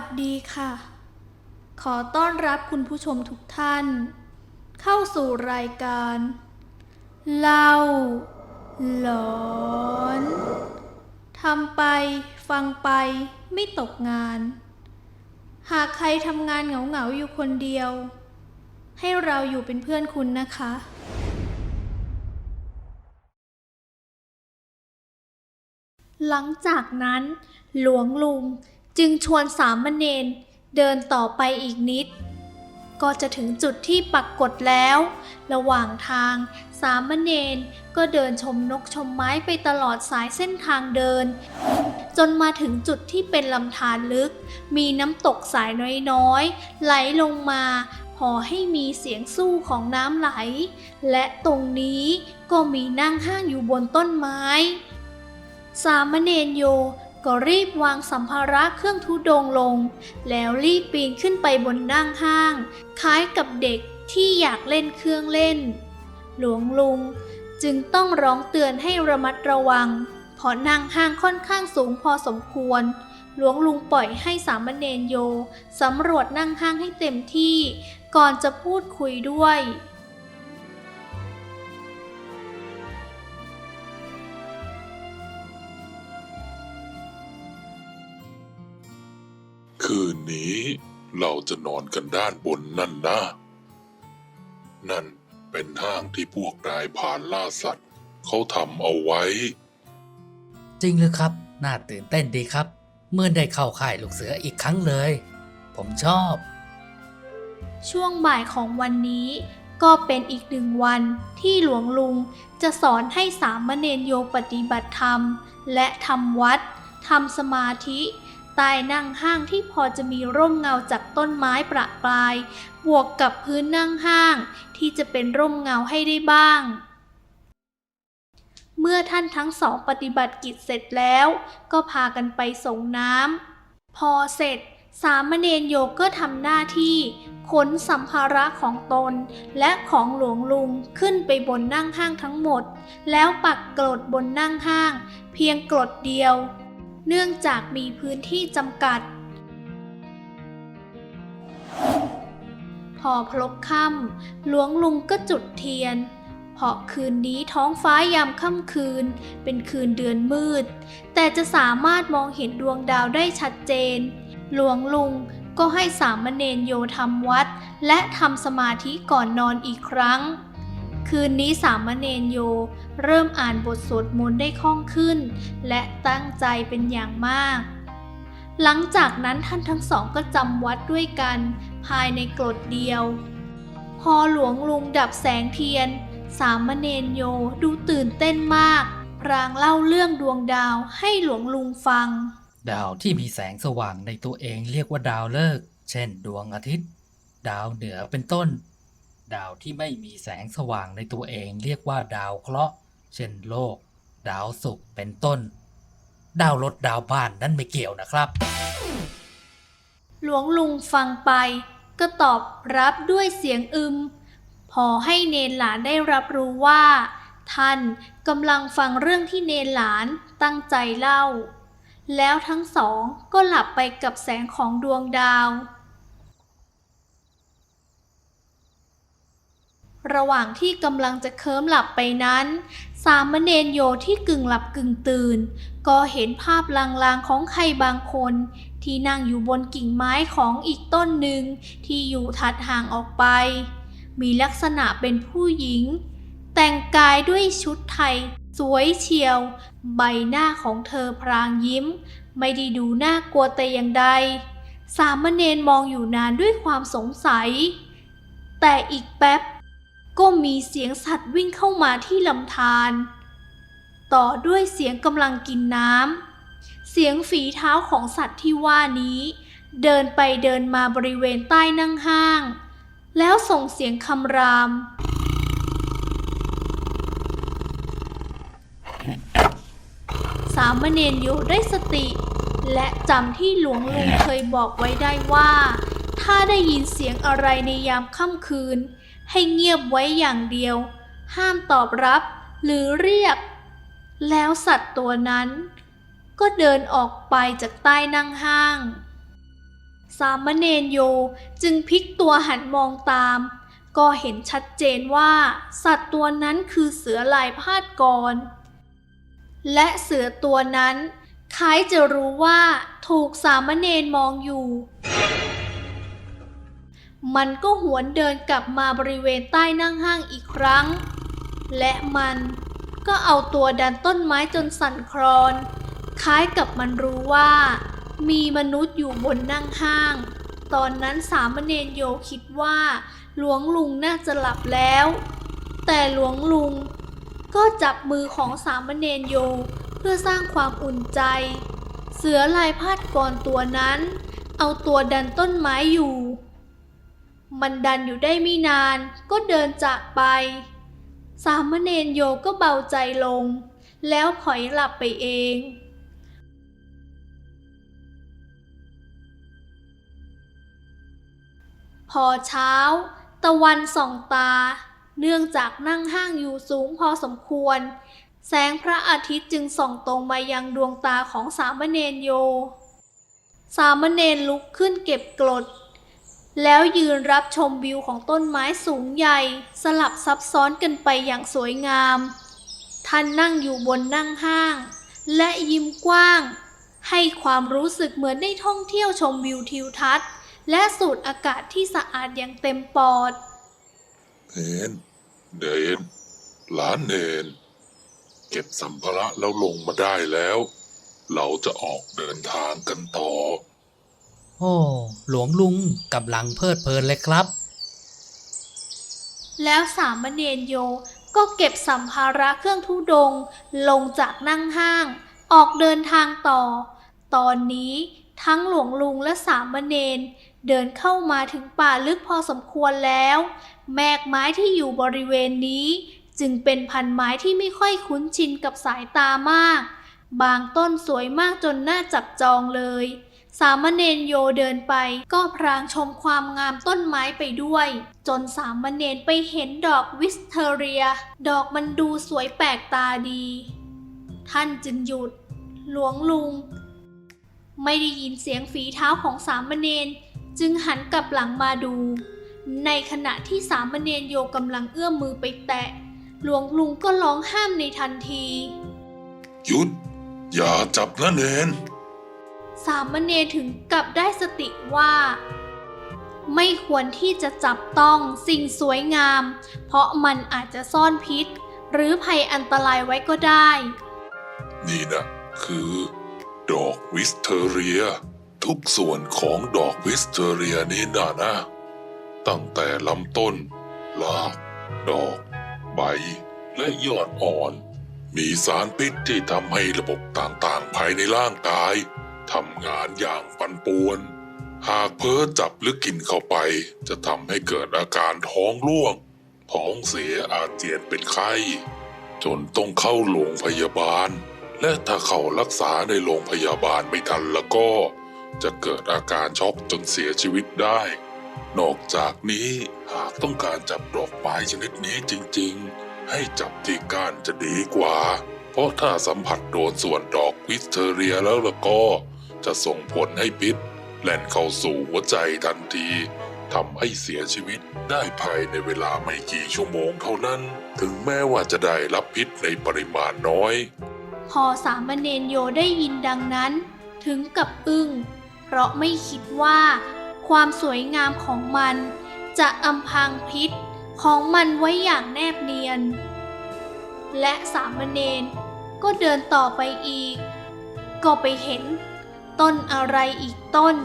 สดีค่ะ ขอต้อนรับคุณผู้ชมทุกท่าน เข้าสู่รายการ เล่า หลอนทำไป ฟังไปไม่ตกงาน หากใครทำงานเหงา ๆ อยู่คนเดียว ให้เราอยู่เป็นเพื่อนคุณนะคะหลังจากนั้น หลวงลุง จึงชวนสามเณรเดินต่อไปอีกนิด ก็จะถึงจุดที่ปักกฏแล้ว ระหว่างทางสามเณรก็เดินชมนกชมไม้ไปตลอดสายเส้นทางเดิน จนมาถึงจุดที่เป็นลำธารลึก มีน้ำตกสายน้อยๆ ไหลลงมาพอให้มีเสียงสู้ของน้ำไหล และตรงนี้ก็มีนั่งห้างอยู่บนต้นไม้ สามเณรโย ก็รีบวางสัมภาระเครื่องทุดงลง แล้วรีบปีนขึ้นไปบนนั่งห้าง คล้ายกับเด็กที่อยากเล่นเครื่องเล่น หลวงลุงจึงต้องร้องเตือนให้ระมัดระวัง เพราะนั่งห้างค่อนข้างสูงพอสมควร หลวงลุงปล่อยให้สามเณรโยสำรวจนั่งห้างให้เต็มที่ ก่อนจะพูดคุยด้วย คืนนี้เราจะนอนกันด้านบนนั่นนะ นั่นเป็นทางที่พวกนายผ่านล่าสัตว์เขาทำเอาไว้ จริงหรือครับ น่าตื่นเต้นดีครับ เมื่อได้เข้าค่ายลูกเสืออีกครั้งเลย ผมชอบ ช่วงบ่ายของวันนี้ก็เป็นอีกหนึ่งวันที่หลวงลุงจะสอนให้สามเณรโยปฏิบัติธรรม และทำวัดทำสมาธิ ใต้นั่งห้างที่พอจะมีร่มเงาจากต้นไม้ประปราย บวกกับพื้นนั่งห้าง ที่จะเป็นร่มเงาให้ได้บ้าง เมื่อท่านทั้งสองปฏิบัติกิจเสร็จแล้ว ก็พากันไปส่งน้ำพอเสร็จ สามเณรโยก็ทำหน้าที่ขนสัมภาระของตนและของหลวงลุงขึ้นไปบนนั่งห้างทั้งหมด แล้วปักกรดบนนั่งห้าง เพียงกรดเดียว เนื่องจากมีพื้นที่จำกัด พอพลบค่ำหลวงลุงก็จุดเทียน เพราะคืนนี้ท้องฟ้ายามค่ำคืน เป็นคืนเดือนมืด แต่จะสามารถมองเห็นดวงดาวได้ชัดเจน หลวงลุงก็ให้สามเณรโยทำวัด และทำสมาธิก่อนนอนอีกครั้ง คืนนี้สามเณรโย เริ่มอ่านบทสวดมนต์ได้คล่องขึ้น และตั้งใจเป็นอย่างมาก หลังจากนั้นท่านทั้งสองก็จำวัดด้วยกัน ภายในกรดเดียว พอหลวงลุงดับแสงเทียน สามเณรโยดูตื่นเต้นมาก พรางเล่าเรื่องดวงดาวให้หลวงลุงฟัง ดาวที่มีแสงสว่างในตัวเองเรียกว่าดาวฤกษ์เช่น ดวงอาทิตย์ ดาวเหนือเป็นต้น ดาวที่ไม่มีแสงสว่างในตัวเองเรียกว่าดาวเคราะห์ เช่นโลก ดาวศุกร์เป็นต้น ดาวรถดาวบ้านนั้นไม่เกี่ยวนะครับ หลวงลุงฟังไป ก็ตอบรับด้วยเสียงอึม พอให้เนนหลานได้รับรู้ว่า ท่านกำลังฟังเรื่องที่เนนหลานตั้งใจเล่า แล้วทั้งสองก็หลับไปกับแสงของดวงดาว ระหว่างที่กำลังจะเคิมหลับไปนั้น สามเณรโยที่กึ่งหลับกึ่งตื่น ก็เห็นภาพลางๆของใครบางคน ที่นั่งอยู่บนกิ่งไม้ของอีกต้นหนึ่งที่อยู่ถัดห่างออกไป มีลักษณะเป็นผู้หญิง แต่งกายด้วยชุดไทย สวยเฉียว ใบหน้าของเธอพรางยิ้ม ไม่ได้ดูน่ากลัวแต่อย่างใดสามเณรมองอยู่นานด้วยความสงสัย แต่อีกแป๊บ ก็มีเสียงสัตว์วิ่งเข้ามาที่ลำธารต่อด้วยเสียงกำลังกินน้ำ เสียงฝีเท้าของสัตว์ที่ว่านี้ เดินไปเดินมาบริเวณใต้นั่งห้าง แล้วส่งเสียงคำราม สามเณรโยได้สติ และจำที่หลวงลุงเคยบอกไว้ได้ว่า ถ้าได้ยินเสียงอะไรในยามค่ำคืน ให้เงียบไว้อย่างเดียว ห้ามตอบรับหรือเรียก แล้วสัตว์ตัวนั้น ก็เดินออกไปจากใต้นั่งห้าง สามเณรโยจึงพลิกตัวหันมองตาม ก็เห็นชัดเจนว่า สัตว์ตัวนั้นคือเสือลายพาดกร และเสือตัวนั้นคล้ายจะรู้ว่าถูกสามเณรมองอยู่ มันก็หวนเดินกลับมาบริเวณใต้นั่งห้างอีกครั้ง และมันก็เอาตัวดันต้นไม้จนสั่นคลอน คล้ายกับมันรู้ว่า มีมนุษย์อยู่บนนั่งห้าง ตอนนั้นสามเณรโยคิดว่า หลวงลุงน่าจะหลับแล้ว แต่หลวงลุง ก็จับมือของสามเณรโยเพื่อสร้างความอุ่นใจ เสือลายพาดกรตัวนั้น เอาตัวดันต้นไม้อยู่ มันดันอยู่ได้ไม่นานก็เดินจากไป สามเณรโยก็เบาใจลง แล้วผอยหลับไปเองพอเช้า ตะวันส่องตา เนื่องจากนั่งห้างอยู่สูงพอสมควร แสงพระอาทิตย์จึงส่องตรงมายังดวงตาของสามเณรโย สามเณรลุกขึ้นเก็บกรด แล้วยืนรับชมวิวของต้นไม้สูงใหญ่ สลับซับซ้อนกันไปอย่างสวยงาม ท่านนั่งอยู่บนนั่งห้าง และยิ้มกว้าง ให้ความรู้สึกเหมือนได้ท่องเที่ยวชมวิวทิวทัศน์ และสูดอากาศที่สะอาดอย่างเต็มปอด เนนเดนหลานเนน เก็บสัมภาระแล้วลงมาได้แล้ว เราจะออกเดินทางกันต่อ โอ้หลวงลุงกำลังเพลิดเพลินเลยครับ แล้วสามเณรโยก็เก็บสัมภาระเครื่องทุดง ลงจากนั่งห้าง ออกเดินทางต่อ ตอนนี้ทั้งหลวงลุงและสามเณรเดินเข้ามาถึงป่าลึกพอสมควรแล้ว แมกไม้ที่อยู่บริเวณนี้ จึงเป็นพันไม้ที่ไม่ค่อยคุ้นชินกับสายตามาก บางต้นสวยมากจนน่าจับจองเลย สามเณรโยเดินไป ก็พรางชมความงามต้นไม้ไปด้วย จนสามเณรไปเห็นดอกวิสเทเรีย ดอกมันดูสวยแปลกตาดี ท่านจึงหยุด หลวงลุง ไม่ได้ยินเสียงฝีเท้าของสามเณรจึงหันกลับหลังมาดู ในขณะที่สามเณรโยกำลังเอื้อมมือไปแตะ หลวงลุงก็ร้องห้ามในทันที หยุด อย่าจับนะเนน สามเณรถึงกับได้สติว่า ไม่ควรที่จะจับต้องสิ่งสวยงาม เพราะมันอาจจะซ่อนพิษ หรือภัยอันตรายไว้ก็ได้ นี่นะ คือ ดอกวิสเทเรีย ทุกส่วนของดอกวิสเทเรียนี่นะนะ ตั้งแต่ลำต้นรากดอก ใบ และยอดอ่อน มีสารพิษที่ทำให้ระบบต่างๆ ภายในร่างกาย ทำงานอย่างปั่นป่วน หากเพ้อจับหรือกินเข้าไป จะทำให้เกิดอาการท้องร่วง ท้องเสียอาเจียนเป็นไข้ จนต้องเข้าโรงพยาบาล และถ้าเขารักษาในโรงพยาบาลไม่ทันแล้วก็ จะเกิดอาการช็อกจนเสียชีวิตได้ นอกจากนี้หากต้องการจับดอกไม้ชนิดนี้จริงๆ ให้จับที่ก้านจะดีกว่าเพราะถ้าสัมผัสโดนส่วนดอกวิสเทอเรียแล้วล่ะก็ จะส่งผลให้พิษแล่นเข้าสู่หัวใจทันทีทำให้เสียชีวิตได้ภายในเวลาไม่กี่ชั่วโมงเท่านั้น ถึงแม้ว่าจะได้รับพิษในปริมาณน้อย พอสามเณรโยได้ยินดังนั้น ถึงกับอึ้ง เพราะไม่คิดว่า ความสวยงามของมัน จะอำพางพิษของมันไว้อย่างแนบเนียน และสามเณรก็เดินต่อไปอีก ก็ไปเห็น ต้นอะไรอีกต้น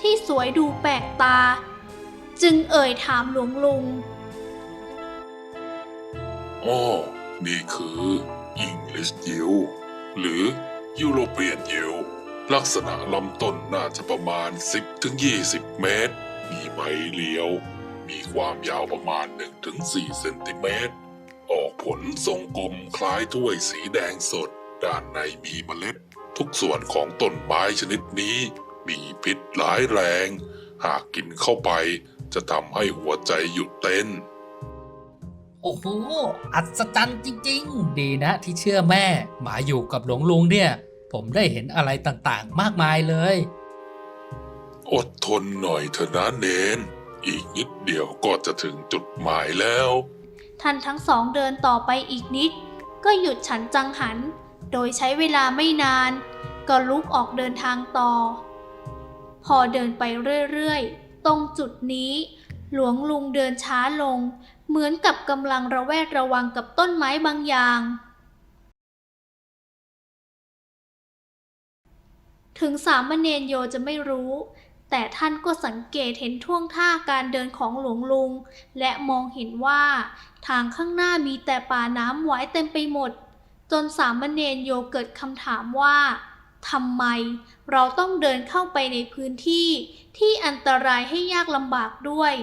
ที่สวยดูแปลกตา จึงเอ่ยถามหลวงลุงอ้อนี่คือ English Yew หรือ European Yew ลักษณะลำต้นน่าจะประมาณ 10-20 เมตร มีใบเลี้ยว มีความยาวประมาณ 1-4 เซนติเมตร ออกผลทรงกลมคล้ายถ้วยสีแดงสด ด้านในมีเมล็ด ทุกส่วนของต้นไม้ชนิดนี้ มีพิษร้ายแรง หากกินเข้าไปจะทำให้หัวใจหยุดเต้น โอ้โห อัศจรรย์จริง ๆ ดีนะที่เชื่อแม่มาอยู่กับหลวงลุงเนี่ย ผมได้เห็นอะไรต่างๆ มากมายเลย อดทนหน่อยเถอะนะเนน อีกนิดเดียวก็จะถึงจุดหมายแล้ว ท่านทั้งสองเดินต่อไปอีกนิด ก็หยุดฉันจังหัน โดยใช้เวลาไม่นาน ก็ลุกออกเดินทางต่อ พอเดินไปเรื่อยๆ ตรงจุดนี้ หลวงลุงเดินช้าลง เหมือนกับกำลังระแวดระวังกับต้นไม้บางอย่าง ถึงสามเณรโยจะไม่รู้แต่ท่านก็สังเกตเห็นท่วงท่าการเดินของหลวงลุง และมองเห็นว่า ทางข้างหน้ามีแต่ป่าน้ำไว้เต็มไปหมด จนสามเณรโยเกิดคำถามว่าทำไมเราต้องเดินเข้าไปในพื้นที่ที่อันตรายให้ยากลำบากด้วย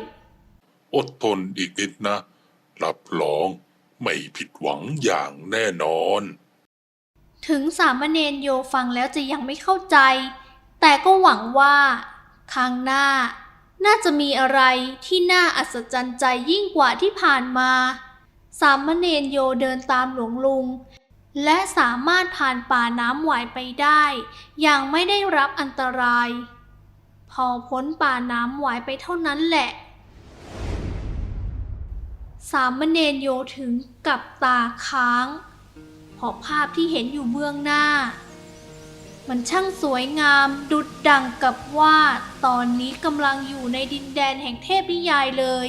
อดทนอีกนิดนะ รับรองไม่ผิดหวังอย่างแน่นอน ถึงสามเณรโยฟังแล้วจะยังไม่เข้าใจ แต่ก็หวังว่าข้างหน้า น่าจะมีอะไรที่น่าอัศจรรย์ใจยิ่งกว่าที่ผ่านมา สามเณรโยเดินตามหลวงลุง และสามารถผ่านป่าน้ำไหวไปได้ อย่างไม่ได้รับอันตราย พอพ้นป่าน้ำไหวไปเท่านั้นแหละ สามเณรโยถึงกับตาค้าง เพราะภาพที่เห็นอยู่เบื้องหน้า มันช่างสวยงามดุดดังกับว่าตอนนี้กำลังอยู่ในดินแดนแห่งเทพนิยายเลย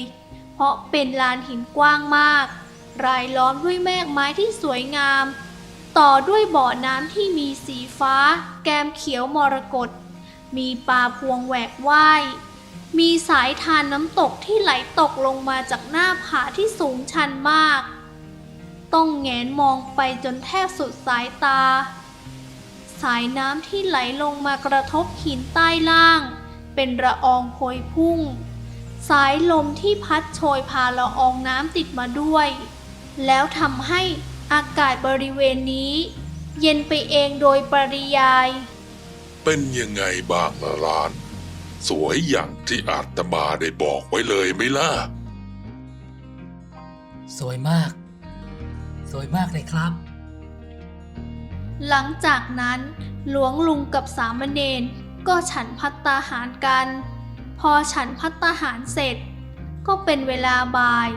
เพราะเป็นลานหินกว้างมากรายล้อมด้วยแมกไม้ที่สวยงาม ต่อด้วยบ่อน้ำที่มีสีฟ้า แกมเขียวมรกตมีปลาพวงแหวกว่าย มีสายทานน้ำตกที่ไหลตกลงมาจากหน้าผาที่สูงชันมาก ต้องแงนมองไปจนแทบสุดสายตา สายน้ำที่ไหลลงมากระทบหินใต้ล่าง เป็นละอองโพยพุ่ง สายลมที่พัดโชยพาละอองน้ำติดมาด้วย แล้วทำให้ อากาศบริเวณนี้ เย็นไปเองโดยปริยาย เป็นยังไงบ้างละหลาน สวยอย่างที่อาตมาได้บอกไว้เลยไหมล่ะ สวยมาก สวยมากเลยครับ หลังจากนั้นหลวงลุงกับสามเณรก็ฉันพัตตาหารกัน พอฉันพัตตาหารเสร็จ ก็เป็นเวลาบ่าย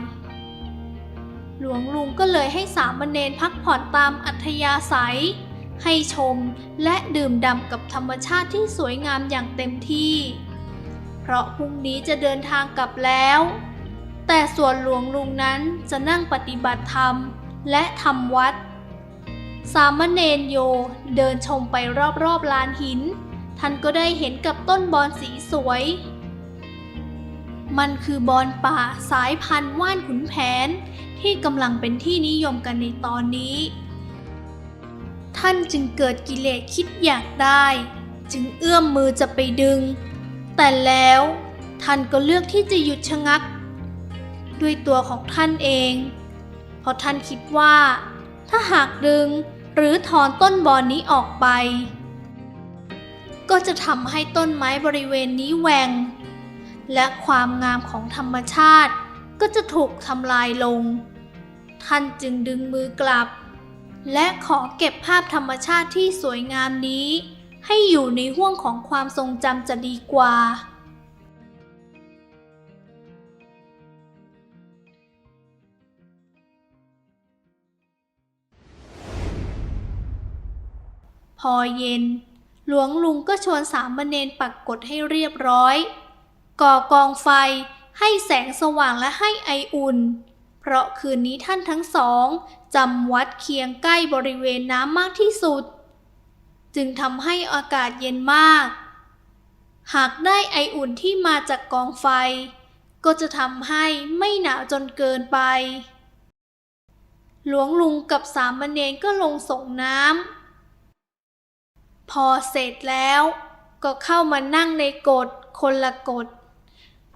หลวงลุงก็เลยให้สามเณรพักผ่อนตามอัธยาศัย ให้ชมและดื่มด่ำกับธรรมชาติที่สวยงามอย่างเต็มที่ เพราะพรุ่งนี้จะเดินทางกลับแล้ว แต่ส่วนหลวงลุงนั้นจะนั่งปฏิบัติธรรมและทำวัด สามเณรโยเดินชมไปรอบๆลานหิน ท่านก็ได้เห็นกับต้นบอนสีสวย มันคือบอนป่าสายพันธุ์ว่านขุนแผน ที่กำลังเป็นที่นิยมกันในตอนนี้ ท่านจึงเกิดกิเลสคิดอยากได้ จึงเอื้อมมือจะไปดึง แต่แล้วท่านก็เลือกที่จะหยุดชะงัก ด้วยตัวของท่านเอง เพราะท่านคิดว่า ถ้าหากดึงหรือถอนต้นบอนนี้ออกไป ก็จะทำให้ต้นไม้บริเวณนี้แหวงและความงามของธรรมชาติ ก็จะถูกทำลายลง ท่านจึงดึงมือกลับ และขอเก็บภาพธรรมชาติที่สวยงามนี้ ให้อยู่ในห่วงของความทรงจำจะดีกว่าพอเย็น หลวงลุงก็ชวนสามเณรปักกฎให้เรียบร้อย ก่อกองไฟ ให้แสงสว่างและให้ไออุ่น เพราะคืนนี้ท่านทั้งสองจำวัดเคียงใกล้บริเวณน้ำมากที่สุด จึงทำให้อากาศเย็นมาก หากได้ไออุ่นที่มาจากกองไฟ ก็จะทำให้ไม่หนาวจนเกินไป หลวงลุงกับสามเณรก็ลงส่งน้ำพอเสร็จแล้วก็เข้ามานั่งในกฎคนละกฎ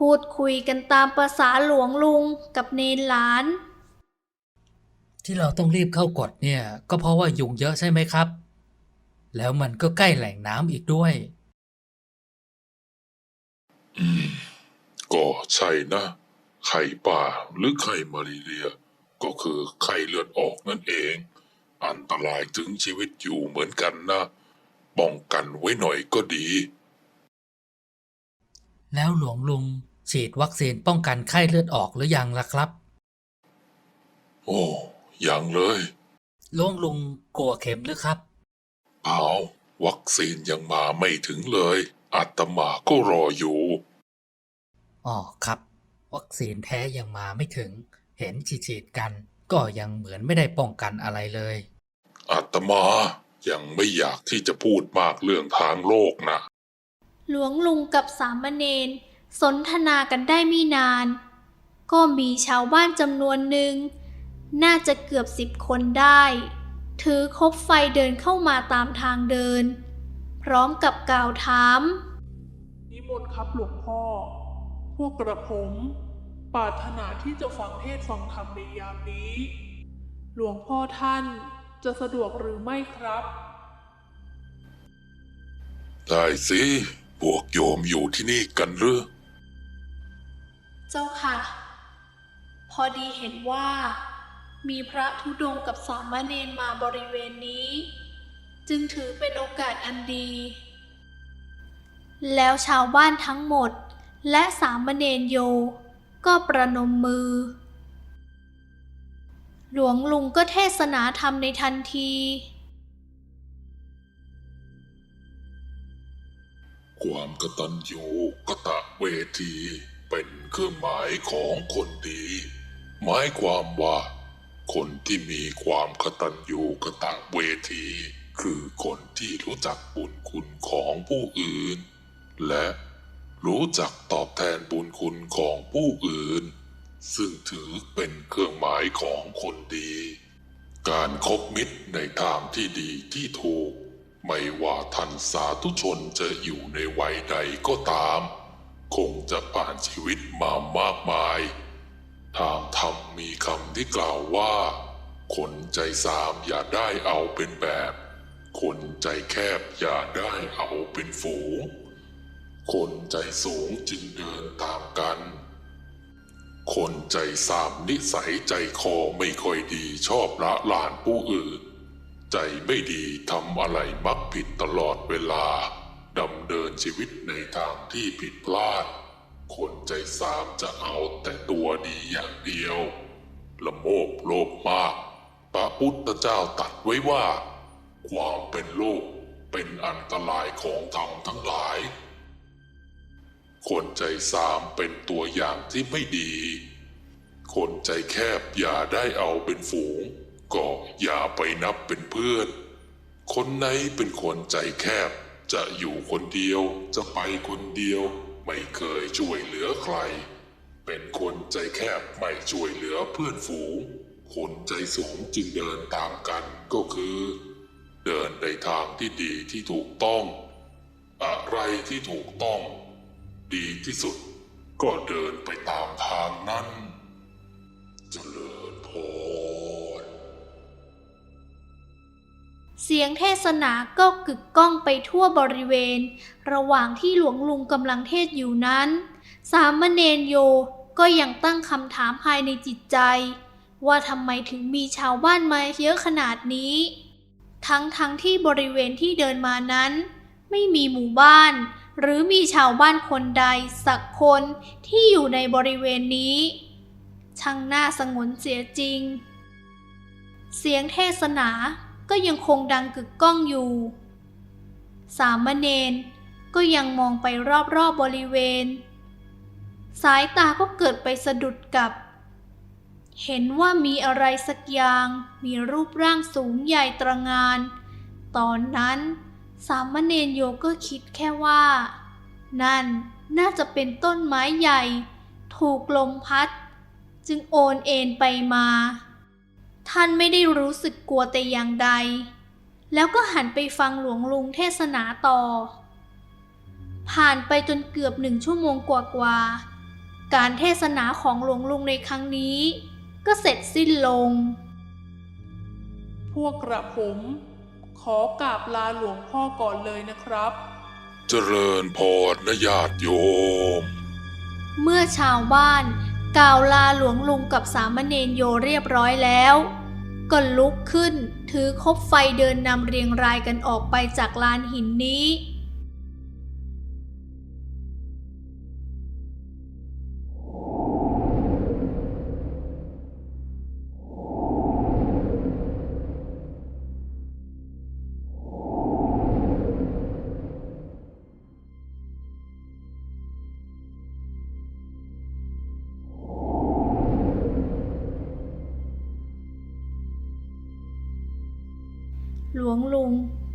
พูดคุยกันตามประษาหลวงลุงกับเนนหลาน ที่เราต้องรีบเข้ากดเนี่ย ก็เพราะว่ายุงเยอะใช่ไหมครับ แล้วมันก็ใกล้แหล่งน้ำอีกด้วย อืมก็ใช่นะ ไข่ป่าหรือไข่มารีเรีย ก็คือไข่เลือดออกนั่นเอง อันตรายถึงชีวิตอยู่เหมือนกันนะ ป้องกันไว้หน่อยก็ดี แล้วหลวงลุง ฉีดวัคซีนป้องกันไข้เลือดออกหรือยังล่ะครับ โอ้ยังเลยหลวงลุงกลัวเข็มหรือครับเปล่าวัคซีนยังมาไม่ถึงเลยอาตมาก็รออยู่อ๋อครับ วัคซีนแท้ยังมาไม่ถึง เห็นฉีดๆกัน ก็ยังเหมือนไม่ได้ป้องกันอะไรเลยอาตมายังไม่อยากที่จะพูดมากเรื่องทางโลกนะ หลวงลุงกับสามเณร สนทนากันได้ไม่นาน ก็มีชาวบ้านจำนวนหนึ่ง น่าจะเกือบสิบคนได้ ถือคบไฟเดินเข้ามาตามทางเดิน พร้อมกับกล่าวถาม นิมนต์ครับหลวงพ่อ พวกกระผมปรารถนาที่จะฟังเทศน์ฟังธรรมในยามนี้ หลวงพ่อท่านจะสะดวกหรือไม่ครับ ได้สิ พวกโยมอยู่ที่นี่กันหรือ เจ้าค่ะ พอดีเห็นว่า มีพระธุดงกับสามเณรมาบริเวณนี้ จึงถือเป็นโอกาสอันดี แล้วชาวบ้านทั้งหมด และสามเณรโย ก็ประนมมือ หลวงลุงก็เทศนาธรรมในทันทีความกตัญญูกตะเวที เป็นเครื่องหมายของคนดีหมายความว่า คนที่มีความกตัญญูกตะเวที คือคนที่รู้จักบุญคุณของผู้อื่น และรู้จักตอบแทนบุญคุณของผู้อื่น ซึ่งถือเป็นเครื่องหมายของคนดี การคบมิตรในทางที่ดีที่ถูก ไม่ว่าท่านสาธุชนจะอยู่ในวัยใดก็ตาม คงจะผ่านชีวิตมามากมาย ทางธรรมมีคำที่กล่าวว่า คนใจสามอย่าได้เอาเป็นแบบ คนใจแคบอย่าได้เอาเป็นฝูง คนใจสูงจึงเดินตามกัน คนใจสามนิสัยใจคอไม่ค่อยดีชอบละลานผู้อื่น ใจไม่ดีทำอะไรมักผิดตลอดเวลา ดำเนินชีวิตในทางที่ผิดพลาด คนใจสามจะเอาแต่ตัวดีอย่างเดียว ละโมบโลภมากพระพุทธเจ้าตัดไว้ว่า ความเป็นโลกเป็นอันตรายของธรรมทั้งหลาย คนใจสามเป็นตัวอย่างที่ไม่ดี คนใจแคบอย่าได้เอาเป็นฝูง ก็อย่าไปนับเป็นเพื่อน คนไหนเป็นคนใจแคบ จะอยู่คนเดียวจะไปคนเดียว ไม่เคยช่วยเหลือใคร เป็นคนใจแคบไม่ช่วยเหลือเพื่อนฝูง คนใจสูงจึงเดินตามกันก็คือ เดินในทางที่ดีที่ถูกต้อง อะไรที่ถูกต้อง ดีที่สุด ก็เดินไปตามทางนั้นจเจริญ เสียงเทศนาก็กึกก้องไปทั่วบริเวณ ระหว่างที่หลวงลุงกำลังเทศอยู่นั้น สามเณรโยก็ยังตั้งคำถามภายในจิตใจ ว่าทำไมถึงมีชาวบ้านมาเยอะขนาดนี้ ทั้งทั้งที่บริเวณที่เดินมานั้น ไม่มีหมู่บ้าน หรือมีชาวบ้านคนใดสักคนที่อยู่ในบริเวณนี้ ช่างน่าสงวนเสียจริง เสียงเทศนา ก็ยังคงดังกึกก้องอยู่ สามเณรก็ยังมองไปรอบๆบบริเวณ สายตาก็เกิดไปสะดุดกับ เห็นว่ามีอะไรสักอย่าง มีรูปร่างสูงใหญ่ตระงาน ตอนนั้น สามเณรโยก็คิดแค่ว่า นั่นน่าจะเป็นต้นไม้ใหญ่ ถูกลมพัด จึงโอนเอ็นไปมา ท่านไม่ได้รู้สึกกลัวแต่อย่างใด แล้วก็หันไปฟังหลวงลุงเทศนาต่อ ผ่านไปจนเกือบหนึ่งชั่วโมงกว่าๆ การเทศนาของหลวงลุงในครั้งนี้ ก็เสร็จสิ้นลง พวกกระผมขอกราบลาหลวงพ่อก่อนเลยนะครับ เจริญพรนะญาติโยม เมื่อชาวบ้าน กล่าวลาหลวงลุงกับสามเณรโยเรียบร้อยแล้วก็ลุกขึ้น ถือคบไฟเดินนำเรียงรายกันออกไปจากลานหินนี้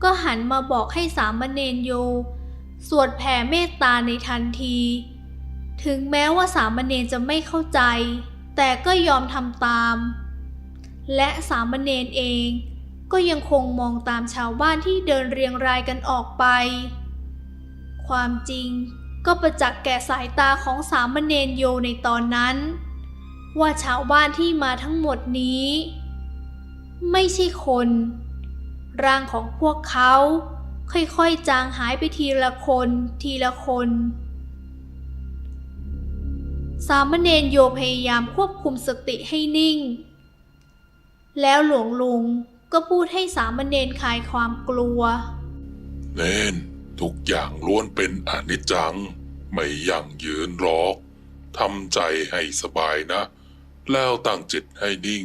ก็หันมาบอกให้สามเณรโย สวดแผ่เมตตาในทันที ถึงแม้ว่าสามเณรจะไม่เข้าใจ แต่ก็ยอมทำตาม และสามเณรเองก็ยังคงมองตามชาวบ้านที่เดินเรียงรายกันออกไป ความจริงก็ประจักษ์แก่สายตาของสามเณรโยในตอนนั้น ว่าชาวบ้านที่มาทั้งหมดนี้ ไม่ใช่คน ร่างของพวกเขา ค่อยๆ จางหายไปทีละคนทีละคน สามเณรโยพยายามควบคุมสติให้นิ่ง แล้วหลวงลุงก็พูดให้สามเณรคลายความกลัว เนนทุกอย่างล้วนเป็นอนิจจัง ไม่ยั่งยืนหรอกทำใจให้สบายนะ แล้วตั้งจิตให้นิ่ง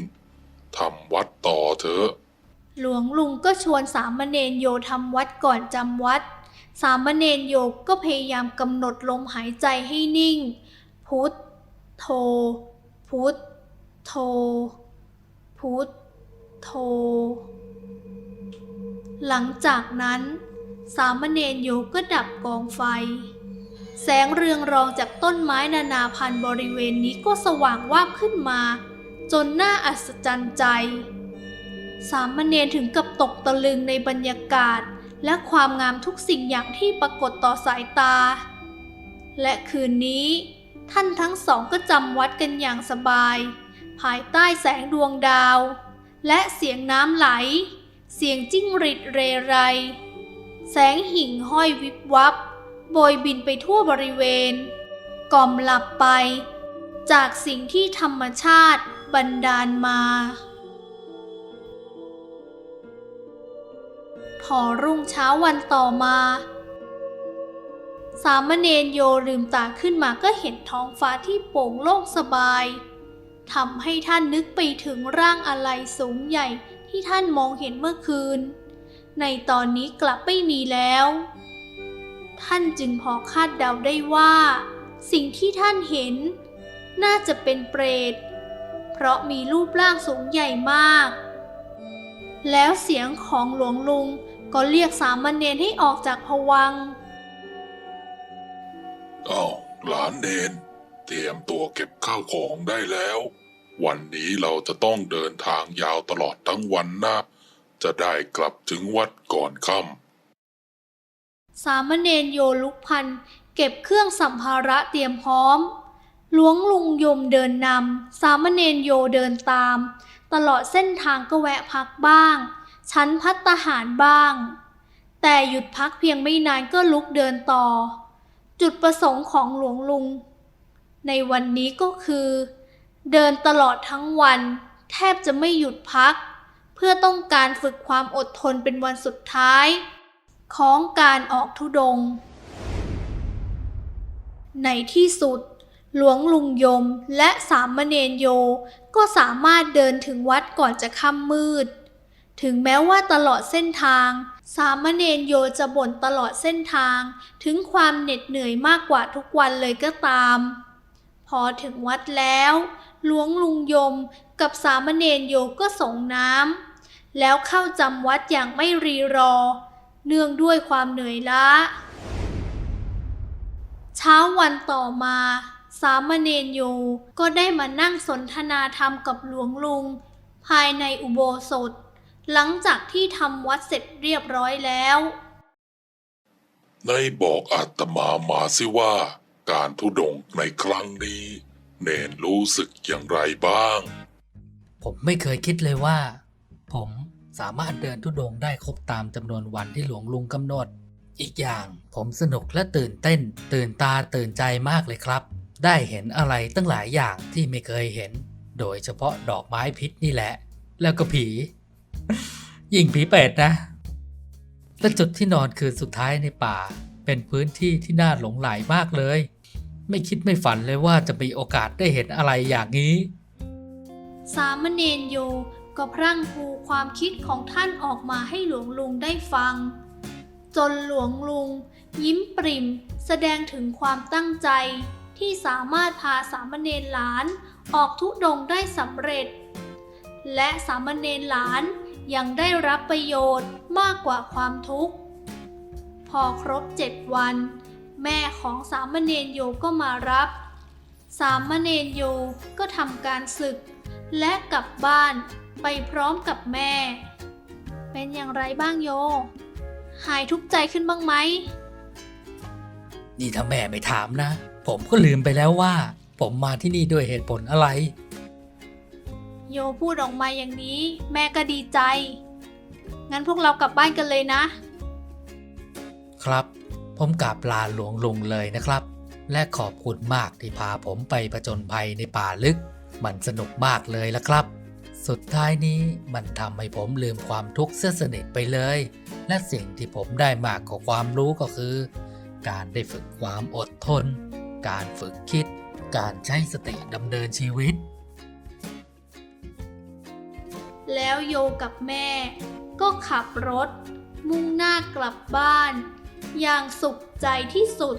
ทำวัดต่อเถอะ หลวงลุงก็ชวนสามเณรโยทำวัดก่อนจำวัด สามเณรโยก็พยายามกำหนดลมหายใจให้นิ่ง พุทโธ พุทโธ พุทโธ หลังจากนั้น สามเณรโยก็ดับกองไฟ แสงเรืองรองจากต้นไม้นานาพันธุ์บริเวณนี้ก็สว่างวาบขึ้นมา จนน่าอัศจรรย์ใจ สามเณรถึงกับตกตะลึงในบรรยากาศ และความงามทุกสิ่งอย่างที่ปรากฏต่อสายตา และคืนนี้ ท่านทั้งสองก็จำวัดกันอย่างสบาย ภายใต้แสงดวงดาว และเสียงน้ำไหล เสียงจิ้งหรีดเรไร แสงหิ่งห้อยวิบวับโบยบินไปทั่วบริเวณกล่อมหลับไป จากสิ่งที่ธรรมชาติบันดาลมา พอรุ่งเช้าวันต่อมา สามเณรโยลืมตาขึ้นมาก็เห็นท้องฟ้าที่โปร่งโล่งสบายทำให้ท่านนึกไปถึงร่างอะไรสูงใหญ่ที่ท่านมองเห็นเมื่อคืน ในตอนนี้กลับไม่มีแล้ว ท่านจึงพอคาดเดาได้ว่า สิ่งที่ท่านเห็น น่าจะเป็นเปรต เพราะมีรูปร่างสูงใหญ่มาก แล้วเสียงของหลวงลุง ก็เรียกสามเณรให้ออกจากภวังค์เอาหลานเนน เตรียมตัวเก็บข้าวของได้แล้ว วันนี้เราจะต้องเดินทางยาวตลอดทั้งวันนะ จะได้กลับถึงวัดก่อนค่ำสามเณรโยลุกพันเก็บเครื่องสัมภาระเตรียมพร้อม หลวงลุงยมเดินนำสามเณรโยเดินตาม ตลอดเส้นทางก็แวะพักบ้าง ชั้นพัตตาหารบ้าง แต่หยุดพักเพียงไม่นานก็ลุกเดินต่อ จุดประสงค์ของหลวงลุง ในวันนี้ก็คือ เดินตลอดทั้งวัน แทบจะไม่หยุดพัก เพื่อต้องการฝึกความอดทนเป็นวันสุดท้าย ของการออกธุดง ในที่สุดหลวงลุงยมและสามเณรโยก็สามารถเดินถึงวัดก่อนจะค่ำมืด ถึงแม้ว่าตลอดเส้นทาง สามเณรโยจะบ่นตลอดเส้นทาง ถึงความเหน็ดเหนื่อยมากกว่าทุกวันเลยก็ตาม พอถึงวัดแล้ว หลวงลุงยมกับสามเณรโยก็ส่งน้ำแล้วเข้าจำวัดอย่างไม่รีรอ เนื่องด้วยความเหนื่อยล้า เช้าวันต่อมา สามเณรโยก็ได้มานั่งสนทนาธรรมกับหลวงลุง ภายในอุโบสถ หลังจากที่ทำวัดเสร็จเรียบร้อยแล้วในบอกอาตมามาสิว่าการทุดงค์ในครั้งนี้ เนนรู้สึกอย่างไรบ้าง ผมไม่เคยคิดเลยว่า ผมสามารถเดินทุดงค์ได้ครบตามจำนวนวันที่หลวงลุงกำหนด อีกอย่างผมสนุกและตื่นเต้น ตื่นตาตื่นใจมากเลยครับ ได้เห็นอะไรตั้งหลายอย่างที่ไม่เคยเห็น โดยเฉพาะดอกไม้พิษนี่แหละ แล้วก็ผี ยิงผีเป็ดนะ และจุดที่นอนคืนสุดท้ายในป่า เป็นพื้นที่ที่น่าหลงไหลมากเลย ไม่คิดไม่ฝันเลยว่าจะมีโอกาสได้เห็นอะไรอย่างนี้ สามเณรโยก็พรั่งพรูความคิดของท่านออกมาให้หลวงลุงได้ฟัง จนหลวงลุง ยิ้มปริมแสดงถึงความตั้งใจ ที่สามารถพาสามเณรหลานออกทุดงได้สำเร็จ และสามเณรหลาน ยังได้รับประโยชน์มากกว่าความทุกข์ พอครบเจ็ดวัน แม่ของสามเณรโยก็มารับ สามเณรโยก็ทำการศึก และกลับบ้านไปพร้อมกับแม่ เป็นอย่างไรบ้างโย หายทุกข์ใจขึ้นบ้างไหม นี่ถ้าแม่ไม่ถามนะ ผมก็ลืมไปแล้วว่า ผมมาที่นี่ด้วยเหตุผลอะไร โยพูดออกมาอย่างนี้ แม่ก็ดีใจ งั้นพวกเรากลับบ้านกันเลยนะ ครับ ผมกราบลาหลวงลุงเลยนะครับ และขอบคุณมากที่พาผมไปผจญภัยในป่าลึก มันสนุกมากเลยละครับ สุดท้ายนี้มันทำให้ผมลืมความทุกข์เสียสนิทไปเลย และสิ่งที่ผมได้มากกว่าความรู้ก็คือ การได้ฝึกความอดทน การฝึกคิด การใช้สติดำเนินชีวิต แล้วโยกับแม่ ก็ขับรถ มุ่งหน้ากลับบ้าน อย่างสุขใจที่สุด